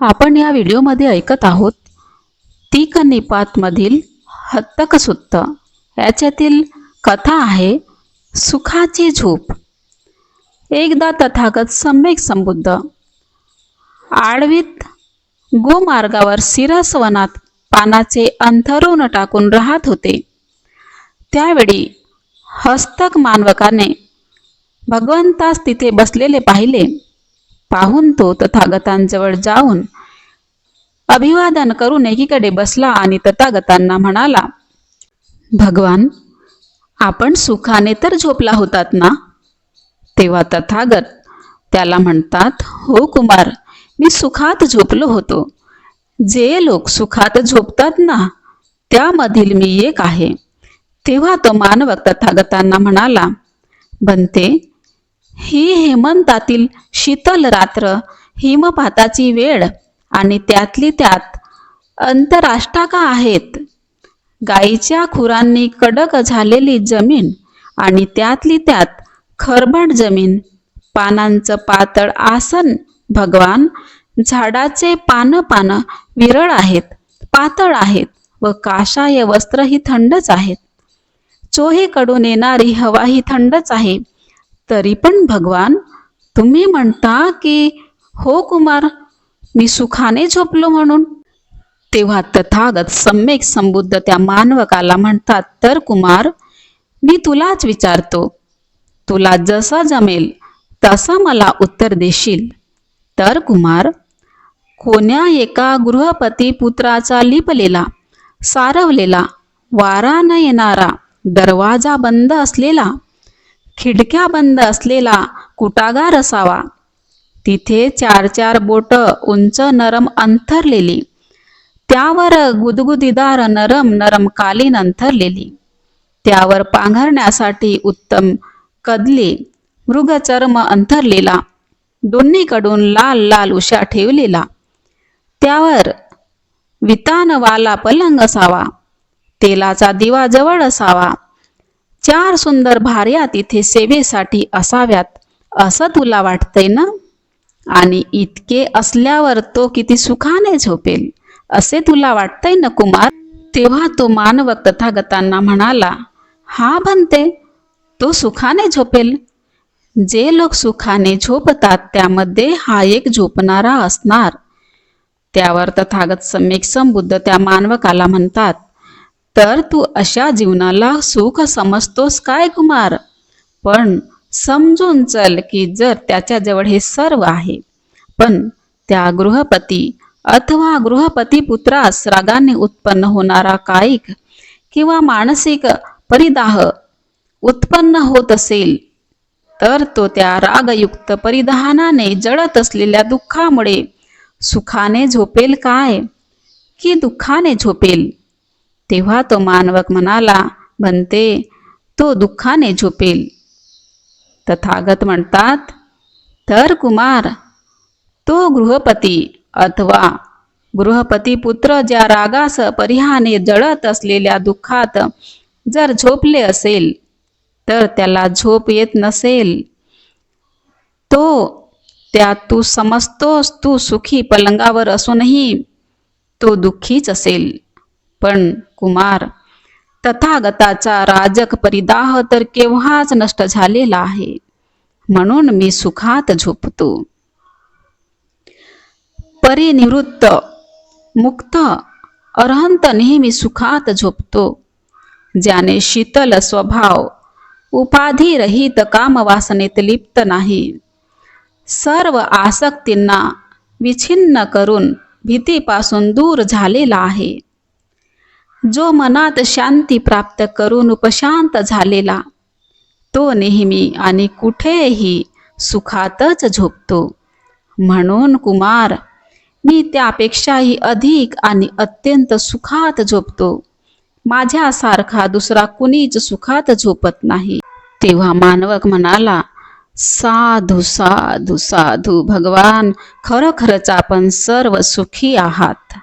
आपण या व्हिडिओमध्ये ऐकत आहोत तीक निपातमधील हत्तक सुत्त याच्यातील कथा आहे सुखाची झोप. एकदा तथागत सम्यक संबुद्ध. आडवीत गोमार्गावर सिरसवनात पानाचे अंथरून टाकून राहत होते. त्यावेळी हस्तक मानवकाने भगवंतास तिथे बसलेले पाहिले. पाहून तो तथागतांजवळ जाऊन अभिवादन करून एकीकडे बसला आणि तथागतांना म्हणाला भगवान आपण सुखाने तर झोपला होतात ना? तेव्हा तथागत त्याला म्हणतात हो कुमार मी सुखात झोपलो होतो. जे लोक सुखात झोपतात ना त्यामधील मी एक आहे. तेव्हा तो मानवक तथागतांना म्हणाला बनते ही हेमंतातील शीतल रात्र हिमपाताची वेळ आणि त्यातली त्यात अंतराष्टाका आहेत? गाईच्या खुरांनी कडक झालेली जमीन आणि त्यातली त्यात खरबड जमीन पानांचं पातळ आसन भगवान झाडाचे पानं पानं विरळ आहेत पातळ आहेत व काशाय वस्त्र ही थंडच आहेत. चोहीकडून येणारी हवा ही थंडच आहे. तरी पण भगवान तुम्ही म्हणता की हो कुमार मी सुखाने झोपलो म्हणून. तेव्हा तथागत सम्यक संबुद्ध त्या मानवकाला म्हणतात तर कुमार मी तुलाच विचारतो. तुला जसा जमेल तसा मला उत्तर देशील. तर कुमार कोण्या एका गृहपती पुत्राचा लिपलेला सारवलेला वारा न येणारा दरवाजा बंद असलेला खिडक्या बंद असलेला कुटागार असावा. तिथे चार चार बोट उंच नरम अंथरलेली. त्यावर गुदगुदीदार नरम नरम कालीन अंथरलेली. त्यावर पांघरण्यासाठी उत्तम कदली मृगचर्म अंथरलेला. दोन्हीकडून लाल लाल उशा ठेवलेला. त्यावर वितानवाला पलंग असावा. तेलाचा दिवा जवळ असावा. चार सुंदर भार्या तिथे सेवेसाठी असाव्यात असं तुला वाटतंय ना? आणि इतके असल्यावर तो किती सुखाने झोपेल असे तुला वाटतंय ना कुमार? तेव्हा तो मानव तथागतांना म्हणाला हा बनते तो सुखाने झोपेल. जे लोक सुखाने झोपतात त्यामध्ये हा एक झोपणारा असणार. त्यावर तथागत सम्यक संबुद्ध त्या मानवकाला म्हणतात तर तू अशा जीवनाला सुख समजतोस काय कुमार? पण समजून चल की जर त्याच्याजवळ हे सर्व आहे. पण त्या गृहपती अथवा गृहपती पुत्रास रागाने उत्पन्न होणारा कायिक किंवा मानसिक परिदाह उत्पन्न होत असेल तर तो त्या रागयुक्त परिधानाने जळत असलेल्या दुःखामुळे सुखाने झोपेल काय? की दुःखाने झोपेल? तेव्हा तो मानवक म्हणाला बनते तो दुःखाने झोपेल. तथागत म्हणतात तर कुमार तो गृहपती अथवा गृहपती पुत्र ज्या रागास परिहाने जळत असलेल्या दुःखात जर झोपले असेल तर त्याला झोप येत नसेल. तो त्यात तू समजतोस तू सुखी पलंगावर असूनही तो दुःखीच असेल. पण कुमार तथागताचा राजक परिदाह तर केव्हाच नष्ट झालेला आहे? म्हणून मी सुखात झोपतो. परिनिवृत्त मुक्त अरहंत नेहमी सुखात झोपतो. ज्याने शीतल स्वभाव उपाधी रहित कामवासनेत लिप्त नाही. सर्व आसक्तींना विछिन्न करून भीतीपासून दूर झालेला आहे. जो मनात शांती प्राप्त करून उपशांत झालेला तो नेहमी आणि कुठेही सुखातच झोपतो. म्हणून कुमार मी त्यापेक्षाही अधिक आणि अत्यंत सुखात झोपतो. माझ्यासारखा दुसरा कुणीच सुखात झोपत नाही. तेव्हा मानवक म्हणाला साधू साधू साधू भगवान खरोखरच आपण सर्व सुखी आहात.